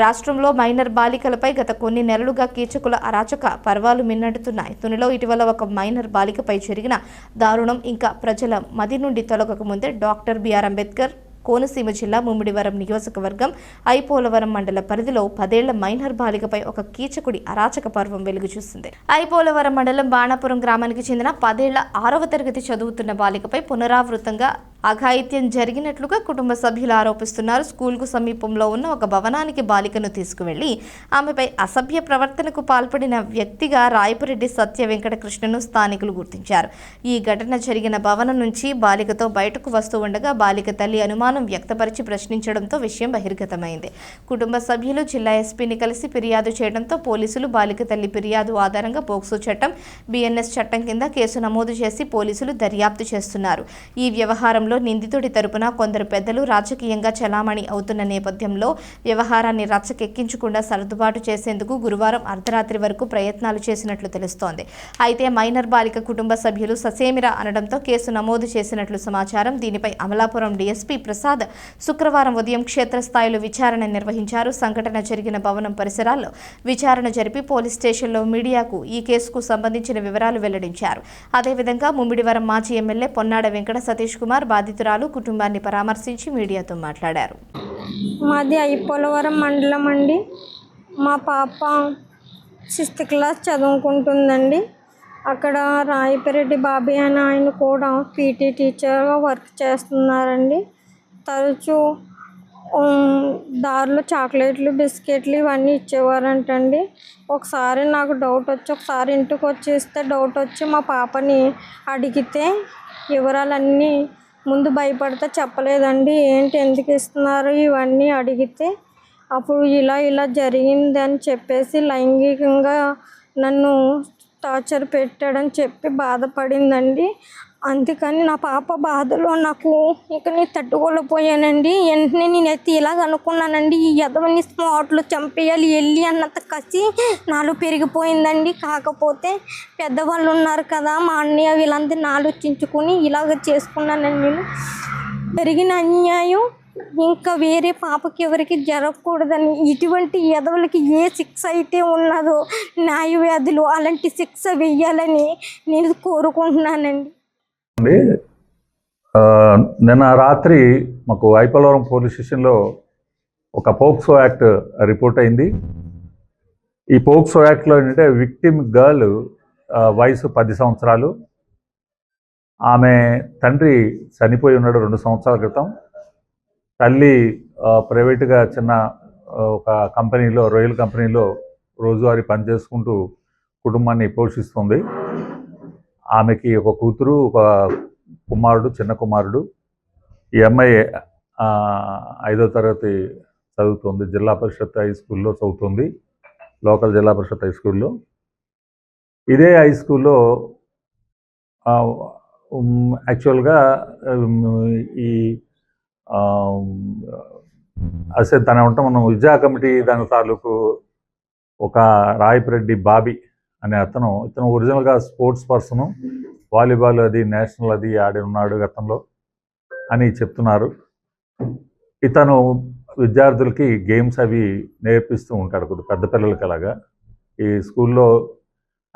రాష్ట్రంలో మైనర్ బాలికలపై గత కొన్ని నెలలుగా కీచకుల అరాచక పర్వాలు మిన్నడుతున్నాయి. తునిలో ఇటీవల ఒక మైనర్ బాలికపై జరిగిన దారుణం ఇంకా ప్రజల మది నుండి తొలగక ముందే డాక్టర్ బిఆర్ అంబేద్కర్ కోనసీమ జిల్లా ముమ్మిడివరం నియోజకవర్గం ఐపోలవరం మండల పరిధిలో పదేళ్ళ మైనర్ బాలికపై ఒక కీచకుడి అరాచక పర్వం వెలుగు చూసింది. ఐపోలవరం మండలం బాణాపురం గ్రామానికి చెందిన పదేళ్ళ ఆరవ తరగతి చదువుతున్న బాలికపై పునరావృతంగా అఘాయిత్యం జరిగినట్లుగా కుటుంబ సభ్యులు ఆరోపిస్తున్నారు. స్కూల్కు సమీపంలో ఉన్న ఒక భవనానికి బాలికను తీసుకువెళ్ళి ఆమెపై అసభ్య ప్రవర్తనకు పాల్పడిన వ్యక్తిగా రాయపురెడ్డి సత్య వెంకటకృష్ణను స్థానికులు గుర్తించారు. ఈ ఘటన జరిగిన భవనం నుంచి బాలికతో బయటకు వస్తూ ఉండగా బాలిక తల్లి అనుమానం వ్యక్తపరిచి ప్రశ్నించడంతో విషయం బహిర్గతమైంది. కుటుంబ సభ్యులు జిల్లా ఎస్పీని కలిసి ఫిర్యాదు చేయడంతో పోలీసులు బాలిక తల్లి ఫిర్యాదు ఆధారంగా పోక్సో చట్టం బిఎన్ఎస్ చట్టం కింద కేసు నమోదు చేసి పోలీసులు దర్యాప్తు చేస్తున్నారు. ఈ వ్యవహారంలో నిందితుడి తరపున కొందరు పెద్దలు రాజకీయంగా చలామణి అవుతున్న నేపథ్యంలో వ్యవహారాన్ని రచ్చకెక్కించకుండా సర్దుబాటు చేసేందుకు గురువారం అర్ధరాత్రి వరకు ప్రయత్నాలు చేసినట్లు తెలుస్తోంది. అయితే మైనర్ బాలిక కుటుంబ సభ్యులు ససేమిరా అనడంతో కేసు నమోదు చేసినట్లు సమాచారం. దీనిపై అమలాపురం డీఎస్పీ ప్రసాద్ శుక్రవారం ఉదయం క్షేత్రస్థాయిలో విచారణ నిర్వహించారు. సంఘటన జరిగిన భవనం పరిసరాల్లో విచారణ జరిపి పోలీస్ స్టేషన్లో మీడియాకు ఈ కేసుకు సంబంధించిన వివరాలు వెల్లడించారు. అదేవిధంగా ముమ్మిడివరం మాజీ ఎమ్మెల్యే పొన్నాడ వెంకట సతీష్ కుమార్ బాధితురాలు కుటుంబాన్ని పరామర్శించి మీడియాతో మాట్లాడారు. మాది ఐపోలవరం మండలం అండి. మా పాప సిక్స్త్ క్లాస్ చదువుకుంటుందండి. అక్కడ రాయపిరెడ్డి బాబీ అని ఆయన కూడా పీటీ టీచర్గా వర్క్ చేస్తున్నారండి. తరచూ దారిలో చాక్లెట్లు బిస్కెట్లు ఇవన్నీ ఇచ్చేవారంటండి. ఒకసారి నాకు డౌట్ వచ్చి ఒకసారి ఇంటికి వచ్చేస్తే డౌట్ వచ్చి మా పాపని అడిగితే వివరాలన్నీ ముందు భయపడితే చెప్పలేదండి ఏంటి ఎందుకు ఇస్తున్నారు ఇవన్నీ అడిగితే అప్పుడు ఇలా ఇలా జరిగింది అని చెప్పేసి లైంగికంగా నన్ను టార్చర్ పెట్టాడని చెప్పి బాధపడిందండి. అందుకని నా పాప బాధలో నాకు ఇక నేను తట్టుకోలేకపోయానండి. వెంటనే నేనైతే ఇలాగ అనుకున్నానండి ఈ యదవని స్పాట్లో చంపేయాలి వెళ్ళి అన్నంత కసి నాలో పెరిగిపోయిందండి. కాకపోతే పెద్దవాళ్ళు ఉన్నారు కదా మా అన్నయ్య వీళ్ళందరిని ఆలోచించుకుని ఇలాగ చేసుకున్నానండి నేను. జరిగిన అన్యాయం ఇంకా వేరే పాపకి ఎవరికి జరగకూడదని ఇటువంటి ఎదవులకి ఏ శిక్ష అయితే ఉన్నదో న్యాయవ్యాధులు అలాంటి శిక్ష వెయ్యాలని నేను కోరుకుంటున్నానండి. అండి నిన్న రాత్రి మాకు ఐపలవరం పోలీస్ స్టేషన్లో ఒక పోక్సో యాక్ట్ రిపోర్ట్ అయింది. ఈ పోక్సో యాక్ట్లో ఏంటంటే విక్టిమ్ గర్ల్ వయసు పది సంవత్సరాలు. ఆమె తండ్రి చనిపోయి ఉన్నాడు రెండు సంవత్సరాల క్రితం. తల్లి ప్రైవేట్గా ప్రైవేటుగా చిన్న ఒక కంపెనీలో రొయ్యల కంపెనీలో రోజువారీ పని చేసుకుంటూ కుటుంబాన్ని పోషిస్తుంది. ఆమెకి ఒక కూతురు ఒక కుమారుడు చిన్న కుమారుడు. ఈ అమ్మాయి ఐదో తరగతి చదువుతుంది. జిల్లా పరిషత్ హై స్కూల్లో చదువుతుంది. లోకల్ జిల్లా పరిషత్ హై స్కూల్లో. ఇదే హై స్కూల్లో యాక్చువల్గా ఈ ఆ, అసలు తన ఉంటాం మనం విద్యా కమిటీ దాని తాలూకు ఒక రాయపిరెడ్డి బాబీ అనే అతను ఇతను ఒరిజినల్గా స్పోర్ట్స్ పర్సన్ వాలీబాల్ అది నేషనల్ అది ఆడి ఉన్నాడు గతంలో అని చెప్తున్నారు. ఇతను విద్యార్థులకి గేమ్స్ అవి నేర్పిస్తూ ఉంటాడు కొద్ది పెద్ద పిల్లలకి అలాగా. ఈ స్కూల్లో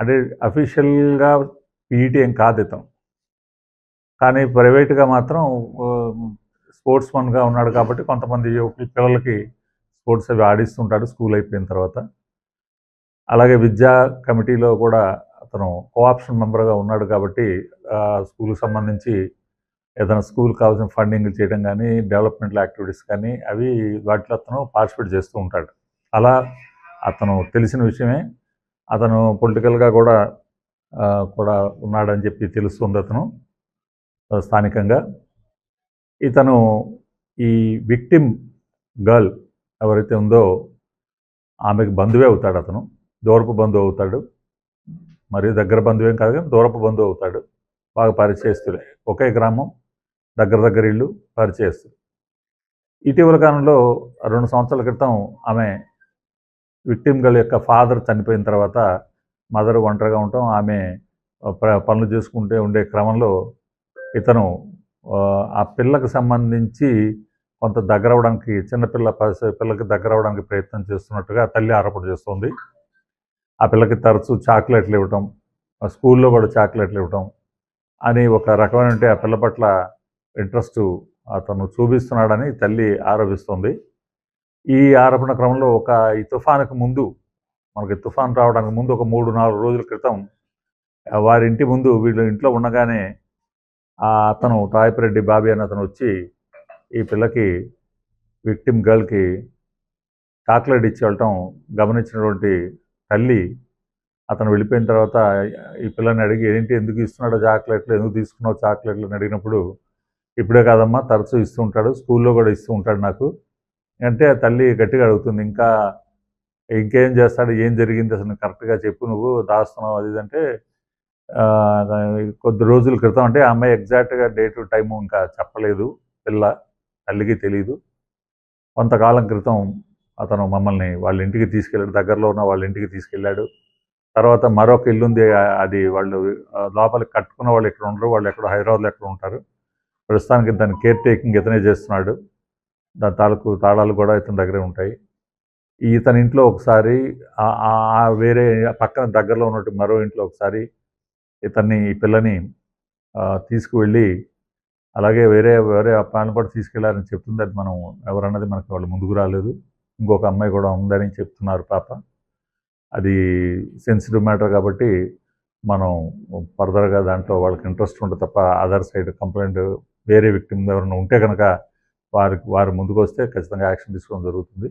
అంటే అఫీషియల్గా పీఈటీ ఏం కాదు ఇతను. కానీ ప్రైవేట్గా మాత్రం స్పోర్ట్స్ మన్గా ఉన్నాడు కాబట్టి కొంతమంది యువకులు పిల్లలకి స్పోర్ట్స్ అవి ఆడిస్తుంటాడు స్కూల్ అయిపోయిన తర్వాత. అలాగే విద్యా కమిటీలో కూడా అతను కోఆప్షన్ మెంబర్గా ఉన్నాడు కాబట్టి స్కూల్కి సంబంధించి ఏదైనా స్కూల్ కావాల్సిన ఫండింగ్ చేయడం కానీ డెవలప్మెంటల్ యాక్టివిటీస్ కానీ అవి వాటిలో అతను పార్టిసిపేట్ చేస్తూ ఉంటాడు. అలా అతను తెలిసిన విషయమే. అతను పొలిటికల్గా కూడా కూడా ఉన్నాడని చెప్పి తెలుస్తుంది అతను స్థానికంగా. ఇతను ఈ విక్టిమ్ గర్ల్ ఎవరైతే ఉందో ఆమెకు బంధువే అవుతాడు అతను. దూరపు బంధువు అవుతాడు. మరి దగ్గర బంధువేం కాదు కానీ దూరపు బంధువు అవుతాడు. బాగా పరిచయస్తులే. ఒకే గ్రామం దగ్గర దగ్గర ఇల్లు పరిచయస్తులు. ఇటీవల కాలంలో రెండు సంవత్సరాల క్రితం ఆమె విక్టిమ్ గర్ల్ యొక్క ఫాదర్ చనిపోయిన తర్వాత మదర్ ఒంటరిగా ఉండటం ఆమె ప- పనులు చేసుకుంటే ఉండే క్రమంలో ఇతను ఆ, పిల్లకు సంబంధించి కొంత దగ్గర అవడానికి చిన్నపిల్ల పిల్లకి దగ్గర అవడానికి ప్రయత్నం చేస్తున్నట్టుగా తల్లి ఆరోపణ చేస్తుంది. ఆ పిల్లకి తరచూ చాక్లెట్లు ఇవ్వటం ఆ స్కూల్లో కూడా చాక్లెట్లు ఇవ్వటం అని ఒక రకమైన ఆ పిల్ల పట్ల ఇంట్రెస్ట్ అతను చూపిస్తున్నాడని తల్లి ఆరోపిస్తుంది. ఈ ఆరోపణ క్రమంలో ఒక ఈ తుఫానుకు ముందు మనకి తుఫాన్ రావడానికి ముందు ఒక మూడు నాలుగు రోజుల క్రితం వారి ఇంటి ముందు వీళ్ళు ఇంట్లో ఉండగానే ఆ అతను రాయపరెడ్డి బాబీ అని అతను వచ్చి ఈ పిల్లకి విక్టిమ్ గర్ల్కి చాక్లెట్ ఇచ్చి వెళ్ళటం గమనించినటువంటి తల్లి అతను వెళ్ళిపోయిన తర్వాత ఈ పిల్లని అడిగి ఏంటి ఎందుకు ఇస్తున్నాడో చాక్లెట్లు? ఎందుకు తీసుకున్నావు చాక్లెట్లు? అని అడిగినప్పుడు ఇప్పుడే కాదమ్మా తరచూ ఇస్తూ ఉంటాడు స్కూల్లో కూడా ఇస్తూ ఉంటాడు నాకు. అంటే తల్లి గట్టిగా అడుగుతుంది ఇంకా ఇంకేం చేస్తాడు? ఏం జరిగింది? అసలు కరెక్ట్గా చెప్పు నువ్వు దాస్తున్నావు అది అంటే కొద్ది రోజుల క్రితం అంటే ఆ అమ్మాయి ఎగ్జాక్ట్గా డేట్ టైము ఇంకా చెప్పలేదు పిల్ల తల్లికి తెలియదు కొంతకాలం క్రితం అతను మమ్మల్ని వాళ్ళ ఇంటికి తీసుకెళ్ళాడు దగ్గరలో ఉన్న వాళ్ళ ఇంటికి తీసుకెళ్ళాడు. తర్వాత మరొక ఇల్లు ఉంది అది వాళ్ళు లోపలికి కట్టుకున్న వాళ్ళు ఎక్కడ ఉండరు వాళ్ళు ఎక్కడ హైదరాబాద్లో ఎక్కడ ఉంటారు. ప్రస్తుతానికి దాని కేర్ టేకింగ్ ఇతనే చేస్తున్నాడు. దాని తాలూకు తాళాలు కూడా ఇతని దగ్గరే ఉంటాయి. ఇతని ఇంట్లో ఒకసారి వేరే పక్కన దగ్గరలో ఉన్నట్టు మరో ఇంట్లో ఒకసారి ఇతన్ని ఈ పిల్లని తీసుకువెళ్ళి అలాగే వేరే వేరే అమ్మాయిని కూడా తీసుకెళ్ళారని చెప్తుంది. అది మనం ఎవరన్నది మనకి వాళ్ళు ముందుకు రాలేదు. ఇంకొక అమ్మాయి కూడా ఉందని చెప్తున్నారు పాప. అది సెన్సిటివ్ మ్యాటర్ కాబట్టి మనం ఫర్దర్గా దాంట్లో వాళ్ళకి ఇంట్రెస్ట్ ఉంటుంది తప్ప అదర్ సైడ్ కంప్లైంట్ వేరే విక్టిమ్ ఎవరైనా ఉంటే కనుక వారికి వారు ముందుకు వస్తే ఖచ్చితంగా యాక్షన్ తీసుకోవడం జరుగుతుంది.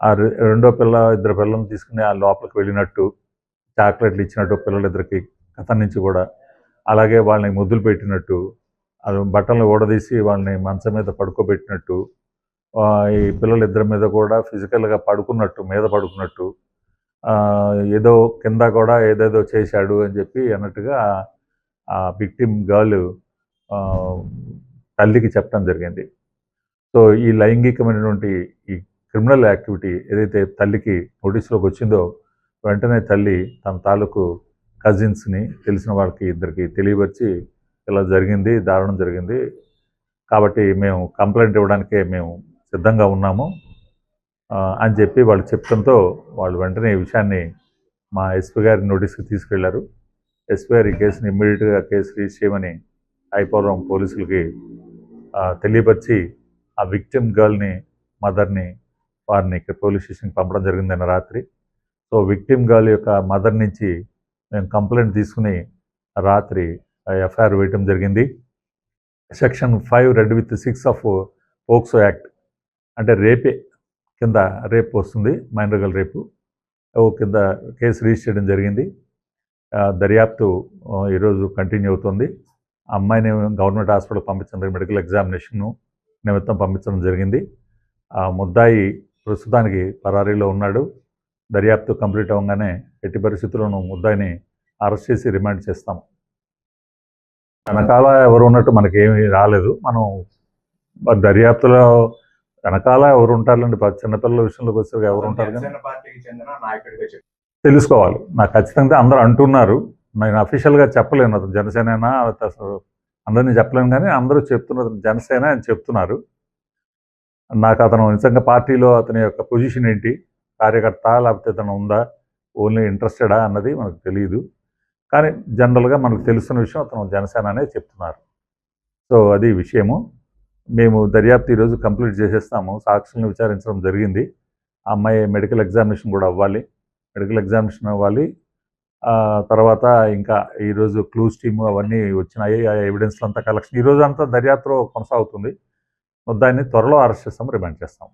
ఆ రెండో పిల్ల ఇద్దరు పిల్లల్ని తీసుకుని ఆ లోపలికి వెళ్ళినట్టు చాక్లెట్లు ఇచ్చినట్టు పిల్లలిద్దరికి కథ నుంచి కూడా అలాగే వాళ్ళని ముద్దులు పెట్టినట్టు అది బట్టలను ఊడదీసి వాళ్ళని మంచం మీద పడుకోబెట్టినట్టు ఈ పిల్లలు ఇద్దరి మీద కూడా ఫిజికల్గా పడుకున్నట్టు మీద పడుకున్నట్టు ఏదో కింద కూడా ఏదేదో చేశాడు అని చెప్పి అన్నట్టుగా ఆ విక్టిమ్ గర్ల్ తల్లికి చెప్పడం జరిగింది. సో ఈ లైంగికమైనటువంటి ఈ క్రిమినల్ యాక్టివిటీ ఏదైతే తల్లికి నోటీసులోకి వచ్చిందో వెంటనే తల్లి తన తాలూకు కజిన్స్ని తెలిసిన వాళ్ళకి ఇద్దరికి తెలియవచ్చి ఇలా జరిగింది దారుణం జరిగింది. కాబట్టి మేము కంప్లైంట్ ఇవ్వడానికే మేము సిద్ధంగా ఉన్నాము. అని చెప్పి వాళ్ళు చెప్పడంతో వాళ్ళు వెంటనే ఈ విషయాన్ని మా ఎస్పీ గారి నోటీస్కి తీసుకెళ్ళారు. ఎస్పీ గారి ఈ కేసుని ఇమ్మీడియట్గా కేసు రిజిస్టర్ చేయమని ఐపోవరం పోలీసులకి తెలియపరిచి ఆ విక్టిమ్ గర్ల్ని మదర్ని వారిని ఇక్కడ పోలీస్ స్టేషన్కి పంపడం జరిగిందన్న రాత్రి. సో విక్టిమ్ గర్ల్ యొక్క మదర్ నుంచి మేము కంప్లైంట్ తీసుకుని రాత్రి ఎఫ్ఐఆర్ వేయటం జరిగింది. Section five read with six of POCSO act అంటే రేపే కింద రేపు వస్తుంది మైనర్ రేపు. ఓ కింద కేసు రిజిస్టర్ చేయడం జరిగింది. దర్యాప్తు ఈరోజు కంటిన్యూ అవుతుంది. ఆ అమ్మాయిని గవర్నమెంట్ హాస్పిటల్ పంపించడం మెడికల్ ఎగ్జామినేషన్ను నిమిత్తం పంపించడం జరిగింది. ఆ ముద్దాయి ప్రస్తుతానికి పరారీలో ఉన్నాడు. దర్యాప్తు కంప్లీట్ అవ్వగానే ఎట్టి పరిస్థితుల్లోనూ ముద్దాయిని అరెస్ట్ చేసి రిమాండ్ చేస్తాం. వెనకాల ఎవరు ఉన్నట్టు మనకేమీ రాలేదు. మనం దర్యాప్తులో వెనకాల ఎవరు ఉంటారండి ప- చిన్నపిల్లల విషయంలోకి వచ్చేసరికి ఎవరు ఉంటారు కానీ తెలుసుకోవాలి. నాకు ఖచ్చితంగా అందరూ అంటున్నారు. నేను అఫీషియల్గా చెప్పలేను అతను జనసేన అసలు అందరినీ చెప్పలేను కానీ అందరూ చెప్తున్నారు. జనసేన అని చెప్తున్నారు. నాకు అతను నిజంగా పార్టీలో అతని యొక్క పొజిషన్ ఏంటి? కార్యకర్త లేకపోతే అతను ఉందా? ఓన్లీ ఇంట్రెస్టెడా అన్నది మనకు తెలియదు కానీ జనరల్గా మనకు తెలుస్తున్న విషయం అతను జనసేన అనే చెప్తున్నారు. సో అది విషయము. మేము దర్యాప్తు ఈరోజు కంప్లీట్ చేసేస్తాము. సాక్షులను విచారించడం జరిగింది. ఆ అమ్మాయి మెడికల్ ఎగ్జామినేషన్ కూడా అవ్వాలి. మెడికల్ ఎగ్జామినేషన్ అవ్వాలి. తర్వాత ఇంకా ఈరోజు క్లూస్ టీమ్ అవన్నీ వచ్చినాయి. ఆ ఎవిడెన్స్లు అంతా కలెక్షన్. ఈరోజు అంతా దర్యాప్తులో కొనసాగుతుంది. దాన్ని త్వరలో అరెస్ట్ చేస్తాం రిమాండ్ చేస్తాం.